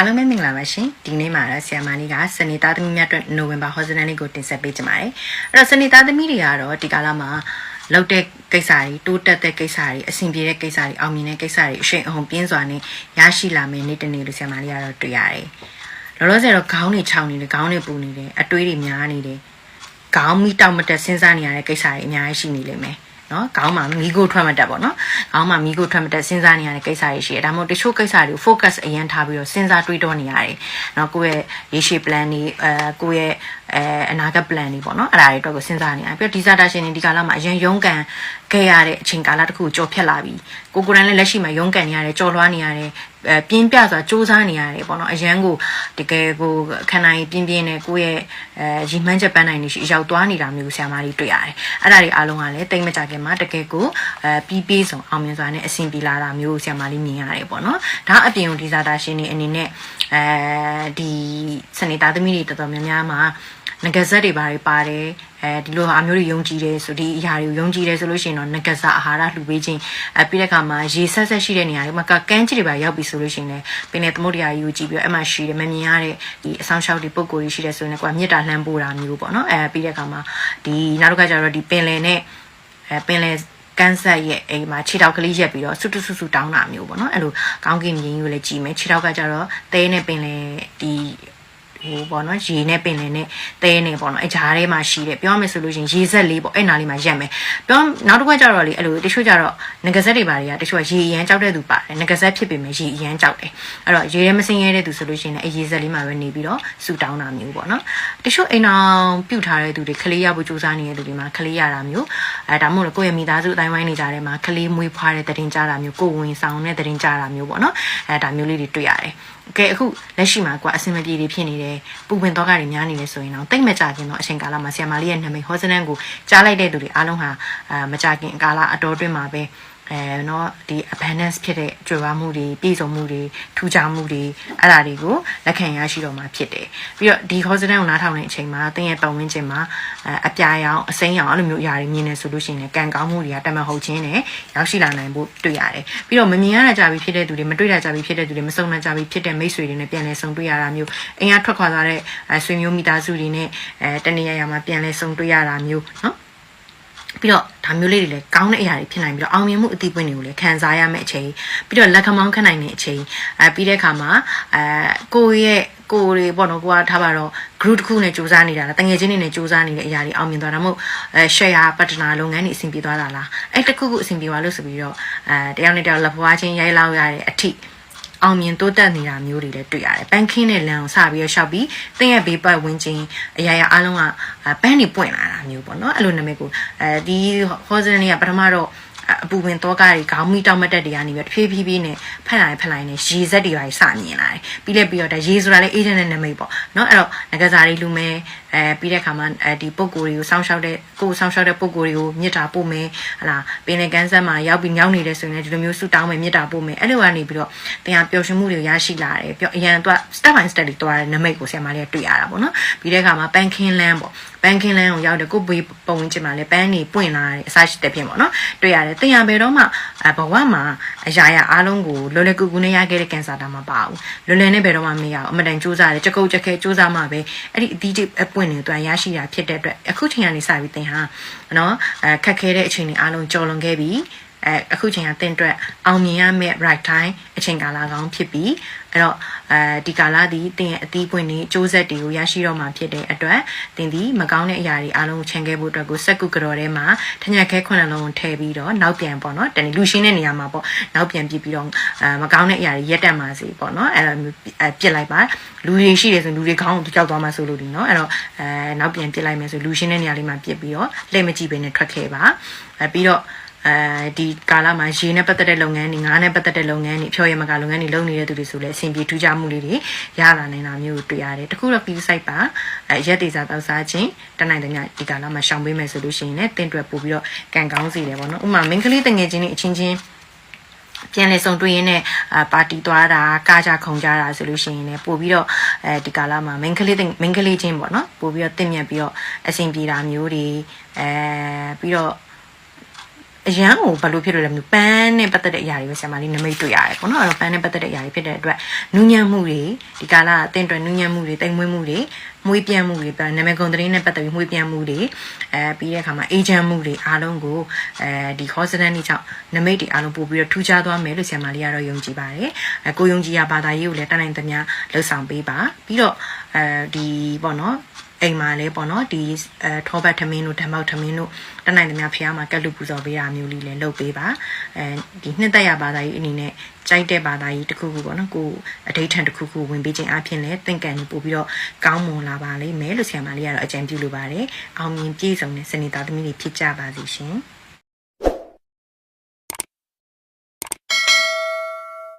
အားလုံးပဲမင်္ဂလာပါရှင်ဒီနေ့မှာတော့ဆ iam မလေးကစနေသားသမီးများအတွက်နိုဝင်ဘာဟောစတန်လေးကိုတင်ဆက်ပေးကြပါတယ်အဲ့တော့စနေသားသမီးတွေကတော့ဒီကာလမှာလောက်တဲ့ကိစ္စတွေတိုးတက်တဲ့ကိစ္စတွေအဆင်ပြေတဲ့ကိစ္စတွေအောင်မြင်တဲ့ကိစ္စတွေအရှိန်အဟုန်ပြင်းစွာနဲ့ရရှိလာမယ်နေ့တစ်နေ့လို့ဆ iam မလေးကတော့တွေ့ရတယ်လောလောဆယ်တော့ခေါင်းတွေခြောက်နေတယ်ခေါင်းတွေပူနေတယ်အတွေးတွေများနေတယ်ခေါင်းမိတောက်မတက်စဉ်းစားနေရတဲ့ကိစ္စတွေအများကြီးရှိနေလိမ့်မယ် နော်ခေါင်းမှာမီးကိုထွက်မတက်ပေါ့နော်ခေါင်းမှာမီးကိုထွက်မတက်စဉ်းစားနေရတဲ့ကိစ္စတွေရှိတယ်ဒါမှမဟုတ်တချို့ကိစ္စတွေကို focus အရင်ထားပြီးတော့စဉ်းစားတွေးတောနေရတယ်နော်ကိုယ့်ရဲ့ရေရှည် plan တွေအဲကိုယ့်ရဲ့ အဲအနာဂတ် plan တွေပေါ့နော်အဲ့ဒါတွေအတွက်ကိုစဉ်းစားနေရတယ်ပြီးတော့ dissertation တွေဒီကာလမှာအရင်ရုန်းကန်ခဲ့ရတဲ့အချိန်ကာလတစ်ခုကြော်ဖြတ်လာပြီကိုကိုယ်တိုင်လည်းလက်ရှိမှာရုန်းကန်နေရတယ်ကြော်လွှားနေရတယ်အဲပြင်းပြစွာစူးစမ်းနေရတယ်ပေါ့နော်အရန်ကိုတကယ်ကိုခန္ဓာရင်ပြင်းပြင်းနဲ့ကိုယ့်ရဲ့အဲရီမှန်းချက်ပန်းနိုင်နေရှိရောက်သွားနေတာမျိုးဆရာမလေးတွေ့ရတယ်အဲ့ဒါတွေအားလုံးကလည်းတိတ်မကြခင်မှာတကယ်ကိုအဲပြီးပြီးဆုံးအောင်မြင်စွာနဲ့အဆင်ပြေလာတာမျိုးဆရာမလေးမြင်ရတယ်ပေါ့နော်ဒါအပြင်ဒီဇာတာရှင်တွေအနေနဲ့အဲဒီစနေသားသမီးတွေတော်တော်များများမှာ ငကဇက်တွေဘာတွေပါတယ်အဲဒီလိုအမျိုးတွေယုံကြည်တယ်ဆိုဒီအရာတွေကိုယုံကြည်တယ်ဆိုလို့ရှိရင်တော့ငကဇအာဟာရလှူပေးခြင်းအဲပြီးတဲ့အခါမှာရေဆက်ဆက်ရှိတဲ့နေရာတွေမှာကကန်းကြီးတွေပါရောက်ပြီဆိုလို့ရှိရင်လည်းပင်နေသမုဒ္ဒရာယူကြည့်ပြီးတော့အဲ့မှာရှိတယ်မမြင်ရတဲ့ဒီအဆောင်ရှောက်တွေပုံကိုယ်ကြီးရှိတယ်ဆိုရင်လည်းကိုကမြစ်တာလှမ်းပို့တာမျိုးပေါ့နော်အဲပြီးတဲ့အခါမှာဒီနောက်တစ်ခါကျတော့ဒီပင်လယ်နဲ့အဲပင်လယ်ကန်းဆက်ရဲ့အိမ်မှာခြေထောက်ကလေးရက်ပြီးတော့စွတ်စွတ်စွတ်တောင်းတာမျိုးပေါ့နော်အဲ့လိုကောင်းကင်မြင်ယူလည်းကြည့်မယ်ခြေထောက်ကကျတော့တဲနဲ့ပင်လေဒီ ဟိုပေါ့နော်ရေနဲ့ပင်လယ်နဲ့တဲနဲ့ပေါ့နော်အကြားထဲမှာရှိတယ်ပြောမယ်ဆိုလို့ရှိရင်ရေဆက်လေးပေါ့အဲ့နာလေးမှာရက်မယ်ပြောနောက်တစ်ခွက်ကျတော့လေအဲ့လိုတချို့ကျတော့ငကဆက်တွေပါတွေကတချို့ကရေအရန်ကြောက်တဲ့သူပါတယ်ငကဆက်ဖြစ်ပေမဲ့ရေအရန်ကြောက်တယ်အဲ့တော့ရေထဲမစင်ရဲတဲ့သူဆိုလို့ရှိရင်လည်းအရေဆက်လေးမှာပဲနေပြီးတော့ဆူတောင်းတာမျိုးပေါ့နော်တချို့အိမ်အောင်ပြုတ်ထားတဲ့သူတွေကလေးရဖို့ကြိုးစားနေတဲ့သူတွေမှာကလေးရတာမျိုးအဲဒါမှမဟုတ်ကိုယ့်ရဲ့မိသားစုအတိုင်းဝိုင်းနေကြတဲ့မှာကလေးမွေးဖွားတဲ့တရင်ကြတာမျိုးကိုဝင်ဆောင်တဲ့တရင်ကြတာမျိုးပေါ့နော်အဲဒါမျိုးလေးတွေတွေ့ရတယ်ကဲအခုလက်ရှိမှာကွာအဆင်မပြေတွေဖြစ်နေတယ်ပူပင်တော့ကတွေများနေတယ်ဆိုရင်တော့တိတ်မကြခင်တော့အချိန်ကာလမှာဆီယမာလေးရဲ့နာမည်ဟောစနန်ကိုကြားလိုက်တဲ့သူတွေအားလုံးဟာအာမကြခင်ကာလအတော်တွင်းမှာပဲ အဲเนาะဒီ abundance ဖြစ်တဲ့ကြွယ်ဝမှုတွေပြည့်စုံမှုတွေထူးခြားမှုတွေအဲ့ဒါတွေကိုလက်ခံရရှိတော့မှာဖြစ်တယ်ပြီးတော့ဒီ hospital ကိုနားထောင်တဲ့အချိန်မှာတင်းရဲ့ပတ်ဝန်းကျင်မှာအပြာရောင်အစိမ်းရောင်အဲ့လိုမျိုးအရာတွေမြင်နေဆိုလို့ရှိရင်လည်းကံကောင်းမှုတွေကတမန်ဟုတ်ခြင်းနဲ့ရောက်ရှိလာနိုင်ဖို့တွေ့ရတယ်ပြီးတော့မမြင်ရတာကြပြီဖြစ်တဲ့သူတွေမတွေ့တာကြပြီဖြစ်တဲ့သူတွေမစုံနိုင်ကြပြီဖြစ်တဲ့မိတ်ဆွေတွေနဲ့ပြန်လည်ဆုံတွေ့ရတာမျိုးအိမ်ကထွက်ခွာသွားတဲ့ဆွေမျိုးမိသားစုတွေနဲ့အဲတနေ့ရရမှာပြန်လည်ဆုံတွေ့ရတာမျိုးเนาะပြီးတော့ ဒါမျိုးလေးတွေလည်းကောင်းတဲ့အရာတွေဖြစ်နိုင်ပြီးတော့အောင်မြင်မှုအသီးပွင့်တွေကိုလည်းခံစားရမယ့်အချိန်ပြီးတော့လက်ခမောင်းခတ်နိုင်တဲ့အချိန်အဲပြီးတဲ့အခါမှာအဲကိုရဲ့ကိုတွေပေါ့နော်ကိုကထားပါတော့ group တစ်ခုနဲ့စူးစမ်းနေတာလားတငယ်ချင်းတွေနဲ့စူးစမ်းနေတဲ့အရာတွေအောင်မြင်သွားတာမဟုတ်အဲ share partner လုပ်ငန်းတွေအဆင်ပြေသွားတာလားအဲ့တခုခုအဆင်ပြေသွားလို့ဆိုပြီးတော့အဲတယောက်နဲ့တယောက်လက်ဖွားချင်းရိုက်လောက်ရတဲ့အထိ အောင်မြင်တိုးတက်နေတာမျိုးတွေလည်းတွေ့ရတယ်။ပန်းခင်းတဲ့လမ်းကိုစပြီးတော့ရှောက်ပြီးတင်းရဲ့ဘေးပတ်ဝန်းကျင်အရာရာအားလုံးကပန်းတွေပွင့်လာတာမျိုးပေါ့နော်။အဲ့လိုနာမည်ကိုအဲဒီဟောစနစ်ကပထမတော့ အပူပင်တောကတွေခေါင်းမီတောက်မတက်တွေကနေပြီးတဖြည်းဖြည်းဖြည်းနဲ့ဖက်လိုက်ဖက်လိုက်နဲ့ရေစက်တွေပါစမြင်လာတယ်ပြီးလဲပြီးတော့ဒါရေဆိုတာလည်း agent နဲ့နာမည်ပေါ့เนาะအဲ့တော့ငကစားတွေလူမဲအဲပြီးတဲ့ခါမှာအဲဒီပုံကိုယ်တွေကိုစောင်းရှောက်တဲ့ကိုယ်စောင်းရှောက်တဲ့ပုံကိုယ်တွေကိုမြစ်တာပို့မယ်ဟလာပင်လေကန်းဆက်မှာရောက်ပြီးညောင်းနေတယ်ဆိုရင်လည်းဒီလိုမျိုးဆူတောင်းမယ်မြစ်တာပို့မယ်အဲ့လိုကနေပြီးတော့တင်ဟာပျော်ရွှင်မှုတွေရရှိလာတယ်ပျော်အရန်တော့ step by step တွေတွားတဲ့နမိတ်ကိုဆရာမလေးကတွေ့ရတာပေါ့နော်ပြီးတဲ့ခါမှာပန်းခင်းလန်းပေါ့ပန်းခင်းလန်းကိုရောက်တဲ့ကိုဘေးပုံဝင်ချင်မှာလည်းပန်းနေပွင့်လာတယ်အစရှိတဲ့ပြင်ပေါ့နော်တွေ့ရတယ် တင်ဟာဘယ်တော့မှဘဝမှာအရာရာအားလုံးကိုလွယ်လွယ်ကူကူနဲ့ရခဲ့တဲ့ကင်ဆာတာမပါဘူးလွယ်လွယ်နဲ့ဘယ်တော့မှမရအောင်အမတန်စူးစမ်းတယ်ကြကုတ်ကြခဲစူးစမ်းမှပဲအဲ့ဒီအသီးအပွင့်တွေတွားရရှိတာဖြစ်တဲ့အတွက်အခုချိန်ကနေစပြီးသင်ဟာနော်အဲခက်ခဲတဲ့အချိန်တွေအားလုံးကြော်လွန်ခဲ့ပြီ အဲအခုချိန်ကတင်အတွက်အောင်မြင်ရမယ့် right time အချိန်ကာလကောင်းဖြစ်ပြီးအဲ့တော့အဲဒီကာလဒီတင်ရဲ့အသီးပွင့်တွေစူးစက်တွေကိုရရှိတော့မှာဖြစ်တဲ့အတွက်တင်ဒီမကောင်းတဲ့အရာတွေအားလုံးကိုခြံခဲ့ဖို့အတွက်ကိုစက်ကုကြော်ထဲမှာထညက်ခဲခုနှစ်လုံးထည့်ပြီးတော့နောက်ပြန်ပေါ့နော်တနေ့လူရှင်းတဲ့နေရာမှာပေါ့နောက်ပြန်ပြစ်ပြီးတော့အဲမကောင်းတဲ့အရာတွေရက်တက်မှာစီပေါ့နော်အဲ့တော့ပြစ်လိုက်ပါလူတွေရှိတယ်ဆိုလူတွေခေါင်းကိုကြောက်သွားမှဆိုလို့ဒီနော်အဲ့တော့အဲနောက်ပြန်ပြစ်လိုက်မယ်ဆိုလူရှင်းတဲ့နေရာလေးမှာပြစ်ပြီးတော့လက်မကြည့်ဘဲနဲ့ထွက်ခဲ့ပါအဲပြီးတော့ အဲဒီကာလမှာရေနဲ့ပတ်သက်တဲ့လုပ်ငန်းတွေငါးနဲ့ပတ်သက်တဲ့လုပ်ငန်းတွေဖြောရမကလုပ်ငန်းတွေလုပ်နေတဲ့သူတွေဆိုလည်းအဆင်ပြေထူးခြားမှုလေးတွေရလာနိုင်တာမျိုးတွေ့ရတယ်တခုတော့ view site ပါအဲရက်တေစာတောက်စားခြင်းတနိုင်တဲ့ညဒီကာလမှာရှောင်ပေးမယ်ဆိုလို့ရှိရင်လည်းတင့်တွက်ပို့ပြီးတော့ကန်ကောင်းစီတယ်ပေါ့နော်ဥမာမင်းကလေးတငယ်ချင်းတွေအချင်းချင်းပြန်လေဆုံတွေ့ရင်းနဲ့အာပါတီသွားတာကားကြခုံကြတာဆိုလို့ရှိရင်လည်းပို့ပြီးတော့အဲဒီကာလမှာမင်းကလေးမင်းကလေးချင်းပေါ့နော်ပို့ပြီးတော့တင့်မြတ်ပြီးတော့အဆင်ပြေတာမျိုးတွေအဲပြီးတော့ အရန်ကိုဘာလို့ဖြစ်လို့လဲမသိဘူးပန်းနဲ့ပတ်သက်တဲ့အရာတွေပဲဆရာမလေးနမိတ်တွေ့ရတယ်ပေါ့နော်အဲ့တော့ပန်းနဲ့ပတ်သက်တဲ့အရာတွေဖြစ်တဲ့အတွက်နူးညံ့မှုတွေဒီကာလအသင်အတွက်နူးညံ့မှုတွေတိမ်မွေးမှုတွေမွေးပြန့်မှုတွေနာမည်ကုန်သတင်းနဲ့ပတ်သက်ပြီးမွေးပြန့်မှုတွေအဲပြီးတဲ့အခါမှာအေဂျင့်မှုတွေအားလုံးကိုအဲဒီ hostel နေကြောင့်နမိတ်တွေအားလုံးပို့ပြီးတော့ထူးခြားသွားမယ်လို့ဆရာမလေးကတော့ယုံကြည်ပါတယ်အဲကိုယုံကြည်ရဘာသာရေးကိုလည်းတတ်နိုင်သမျှလှုပ်ဆောင်ပေးပါပြီးတော့အဲဒီပေါ့နော် အိမ်မှာလည်းပေါ့နော်ဒီအဲထောပတ်ထမင်းတို့ဓမ္မောက်ထမင်းတို့တနိုင်သမျှဖះမှာကက်လူပူဇော်ပေးတာမျိုးလေးလည်းလုပ်ပေးပါအဲဒီနှစ်သက်ရဘာသာရေးအနေနဲ့ကြိုက်တဲ့ဘာသာရေးတစ်ခုခုပေါ့နော်ကိုအဋိဌံတစ်ခုခုဝင်ပေးခြင်းအပြင်လည်းသင်္ကန်ကြီးပို့ပြီးတော့ကောင်းမွန်လာပါလိမ့်မယ်လို့ဆရာမလေးကတော့အကြံပြုလိုပါတယ်အောင်မြင်ပြည့်စုံတဲ့စနေသားသမီးတွေဖြစ်ကြပါစေရှင်